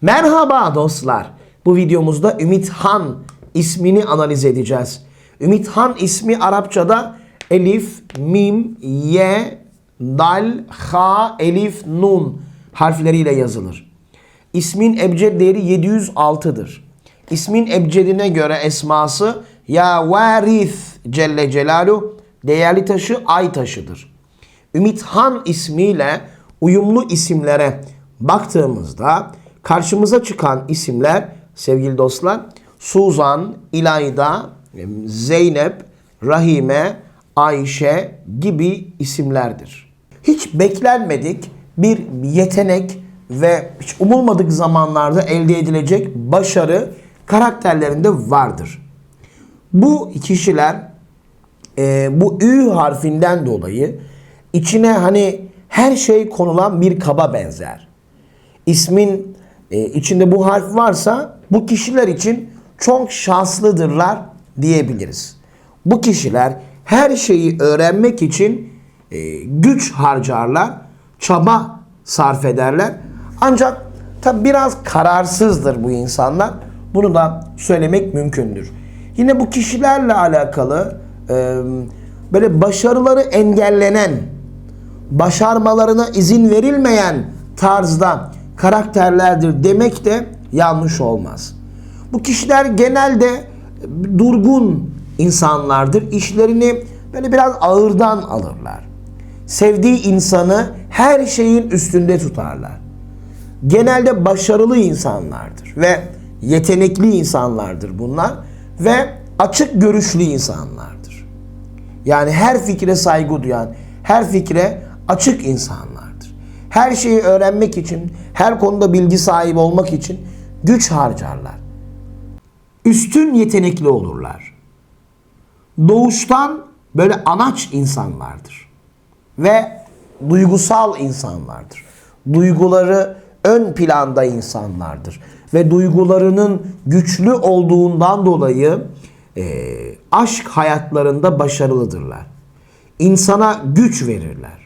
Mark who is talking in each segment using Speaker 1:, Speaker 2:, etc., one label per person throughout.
Speaker 1: Merhaba dostlar. Bu videomuzda Ümit Han ismini analiz edeceğiz. Ümit Han ismi Arapçada Elif, Mim, Ye, Dal, Ha, Elif, Nun harfleriyle yazılır. İsmin ebced değeri 706'dır. İsmin ebcedine göre esması Ya Varith Celle Celaluhu değerli taşı ay taşıdır. Ümit Han ismiyle uyumlu isimlere baktığımızda karşımıza çıkan isimler sevgili dostlar Suzan, İlayda, Zeynep, Rahime, Ayşe gibi isimlerdir. Hiç beklenmedik bir yetenek ve hiç umulmadık zamanlarda elde edilecek başarı karakterlerinde vardır. Bu kişiler e, bu Ü harfinden dolayı içine hani her şey konulan bir kaba benzer. İsmin e, içinde bu harf varsa bu kişiler için çok şanslıdırlar diyebiliriz. Bu kişiler her şeyi öğrenmek için e, güç harcarlar, çaba sarf ederler. Ancak tabi biraz kararsızdır bu insanlar. Bunu da söylemek mümkündür. Yine bu kişilerle alakalı e, böyle başarıları engellenen, başarmalarına izin verilmeyen tarzda karakterlerdir demek de yanlış olmaz. Bu kişiler genelde durgun insanlardır. İşlerini böyle biraz ağırdan alırlar. Sevdiği insanı her şeyin üstünde tutarlar. Genelde başarılı insanlardır ve yetenekli insanlardır bunlar ve açık görüşlü insanlardır. Yani her fikre saygı duyan, her fikre açık insanlardır. Her şeyi öğrenmek için, her konuda bilgi sahibi olmak için güç harcarlar. Üstün yetenekli olurlar. Doğuştan böyle anaç insanlardır. Ve duygusal insanlardır. Duyguları ön planda insanlardır. Ve duygularının güçlü olduğundan dolayı e, aşk hayatlarında başarılıdırlar. İnsana güç verirler.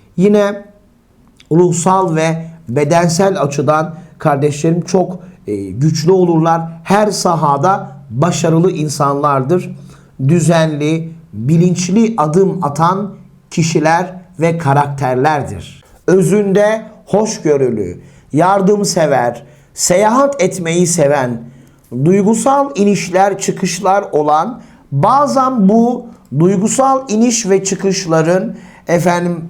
Speaker 1: Yine ruhsal ve bedensel açıdan kardeşlerim çok e, güçlü olurlar. Her sahada başarılı insanlardır. Düzenli, bilinçli adım atan kişiler ve karakterlerdir. Özünde hoşgörülü, yardımsever, seyahat etmeyi seven, duygusal inişler çıkışlar olan bazen bu duygusal iniş ve çıkışların efendim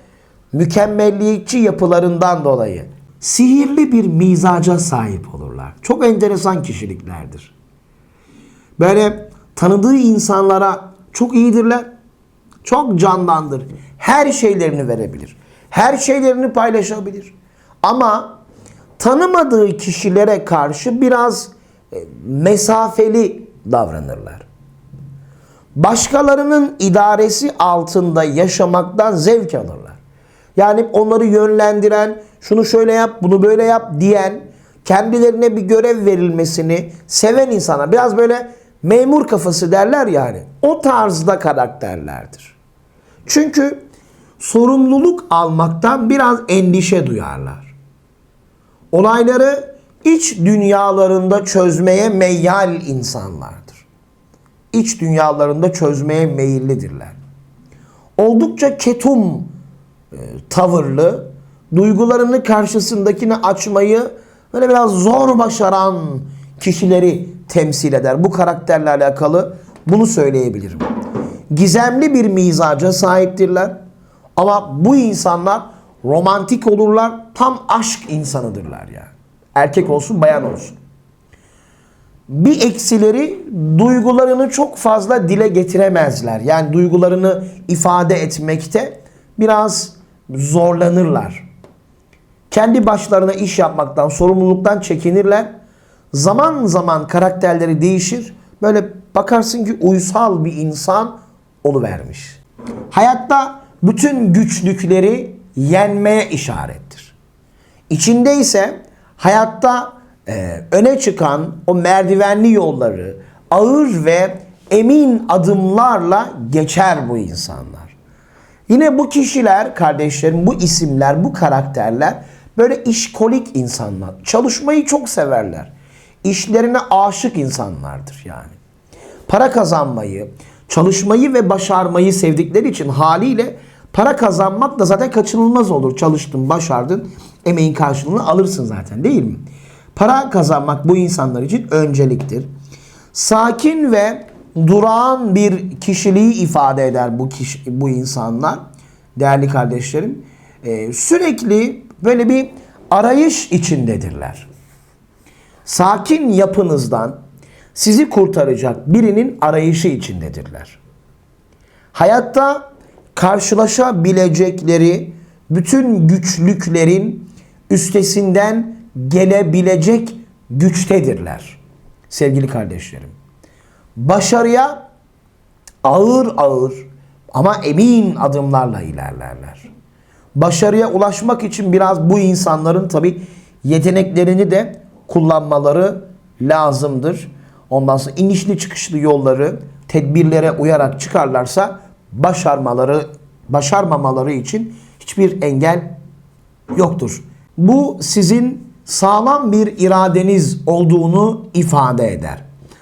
Speaker 1: Mükemmelliyetçi yapılarından dolayı. Sihirli bir mizaca sahip olurlar. Çok enteresan kişiliklerdir. Böyle tanıdığı insanlara çok iyidirler. Çok candandır. Her şeylerini verebilir. Her şeylerini paylaşabilir. Ama tanımadığı kişilere karşı biraz e, mesafeli davranırlar. Başkalarının idaresi altında yaşamaktan zevk alırlar. Yani onları yönlendiren, şunu şöyle yap, bunu böyle yap diyen, kendilerine bir görev verilmesini seven insana biraz böyle memur kafası derler yani. O tarzda karakterlerdir. Çünkü sorumluluk almaktan biraz endişe duyarlar. Olayları iç dünyalarında çözmeye meyyal insanlardır. İç dünyalarında çözmeye meyillidirler. Oldukça ketum tavırlı, duygularını karşısındakini açmayı böyle biraz zor başaran kişileri temsil eder. Bu karakterle alakalı bunu söyleyebilirim. Gizemli bir mizaca sahiptirler. Ama bu insanlar romantik olurlar. Tam aşk insanıdırlar yani. Erkek olsun bayan olsun. Bir eksileri duygularını çok fazla dile getiremezler. Yani duygularını ifade etmekte biraz zorlanırlar. Kendi başlarına iş yapmaktan, sorumluluktan çekinirler. Zaman zaman karakterleri değişir. Böyle bakarsın ki uysal bir insan oluvermiş. Hayatta bütün güçlükleri yenmeye işarettir. İçinde ise hayatta e, öne çıkan o merdivenli yolları ağır ve emin adımlarla geçer bu insanlar. Yine bu kişiler, kardeşlerim, bu isimler, bu karakterler böyle işkolik insanlar. Çalışmayı çok severler. İşlerine aşık insanlardır yani. Para kazanmayı, çalışmayı ve başarmayı sevdikleri için haliyle para kazanmak da zaten kaçınılmaz olur. Çalıştın, başardın, emeğin karşılığını alırsın zaten değil mi? Para kazanmak bu insanlar için önceliktir. Sakin ve durağan bir kişiliği ifade eder bu kişi, bu insanlar. Değerli kardeşlerim, Ee, sürekli böyle bir arayış içindedirler. Sakin yapınızdan sizi kurtaracak birinin arayışı içindedirler. Hayatta karşılaşabilecekleri bütün güçlüklerin üstesinden gelebilecek güçtedirler. Sevgili kardeşlerim. Başarıya ağır ağır ama emin adımlarla ilerlerler. Başarıya ulaşmak için biraz bu insanların tabi yeteneklerini de kullanmaları lazımdır. Ondan sonra inişli çıkışlı yolları tedbirlere uyarak çıkarlarsa başarmaları başarmamaları için hiçbir engel yoktur. Bu sizin sağlam bir iradeniz olduğunu ifade eder.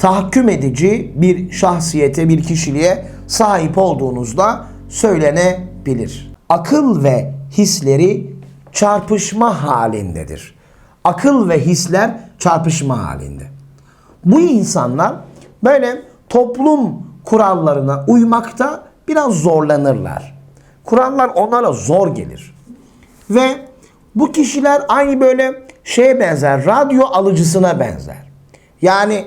Speaker 1: Tahakküm edici bir şahsiyete, bir kişiliğe sahip olduğunuzda söylenebilir. Akıl ve hisleri çarpışma halindedir. Akıl ve hisler çarpışma halinde. Bu insanlar böyle toplum kurallarına uymakta biraz zorlanırlar. kurallar onlara zor gelir. Ve bu kişiler aynı böyle şeye benzer, radyo alıcısına benzer. Yani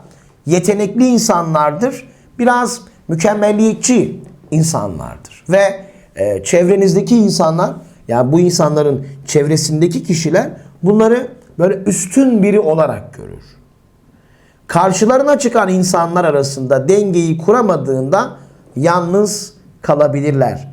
Speaker 1: yetenekli insanlardır. Biraz mükemmelliyetçi insanlardır. Ve e, çevrenizdeki insanlar, yani bu insanların çevresindeki kişiler bunları böyle üstün biri olarak görür. Karşılarına çıkan insanlar arasında dengeyi kuramadığında yalnız kalabilirler.